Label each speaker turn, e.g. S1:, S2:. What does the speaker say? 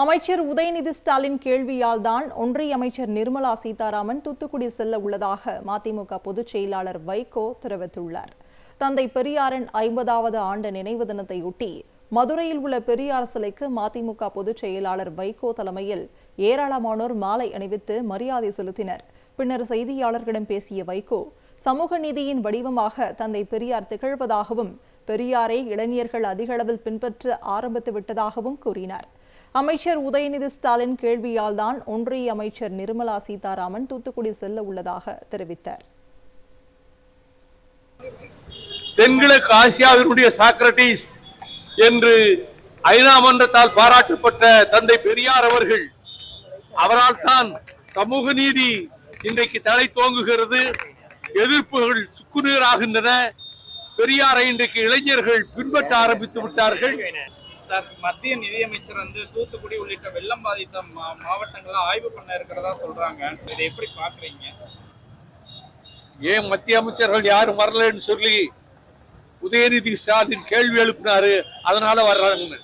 S1: அமைச்சர் உதயநிதி ஸ்டாலின் கேள்வியால் தான் ஒன்றிய அமைச்சர் நிர்மலா சீதாராமன் தூத்துக்குடி செல்ல உள்ளதாக மதிமுக பொதுச் செயலாளர் வைகோ தெரிவித்துள்ளார். தந்தை பெரியாரின் ஐம்பதாவது ஆண்டு நினைவு தினத்தையொட்டி மதுரையில் உள்ள பெரியார் சிலைக்கு மதிமுக பொதுச் செயலாளர் வைகோ தலைமையில் ஏராளமானோர் மாலை அணிவித்து மரியாதை செலுத்தினர். பின்னர் செய்தியாளர்களிடம் பேசிய வைகோ சமூக நீதியின் வடிவமாக தந்தை பெரியார் திகழ்வதாகவும் பெரியாரை இளைஞர்கள் அதிகளவில் பின்பற்ற ஆரம்பித்து விட்டதாகவும் கூறினார். அமைச்சர் உதயநிதி ஸ்டாலின் கேள்வியால் தான் ஒன்றிய அமைச்சர் நிர்மலா சீதாராமன் தூத்துக்குடி செல்ல உள்ளதாக தெரிவித்தார்.
S2: தென்கிழக்கு ஆசியாவினுடைய சாக்ரட்டிஸ் என்று ஐநா மன்றத்தால் பாராட்டப்பட்ட தந்தை பெரியார் அவர்கள் அவரால் தான் சமூக நீதி இன்றைக்கு தலை தோங்குகிறது. எதிர்ப்புகள் சுக்குநீராகின்றன. பெரியாரை இன்றைக்கு இளைஞர்கள் பின்பற்ற ஆரம்பித்து விட்டார்கள்.
S3: சார் மத்திய நிதியமைச்சர் வந்து தூத்துக்குடி உள்ளிட்ட வெள்ளம் பாதித்த மா- ஆய்வு பண்ண இருக்கிறதா சொல்றாங்க. இதை எப்படி பாக்குறீங்க
S2: ஏன் மத்திய அமைச்சர்கள் யாரும் வரலன்னு சொல்லி உதயநிதி ஸ்டாலின் கேள்வி எழுப்பினாரு. அதனால வர்றாங்க.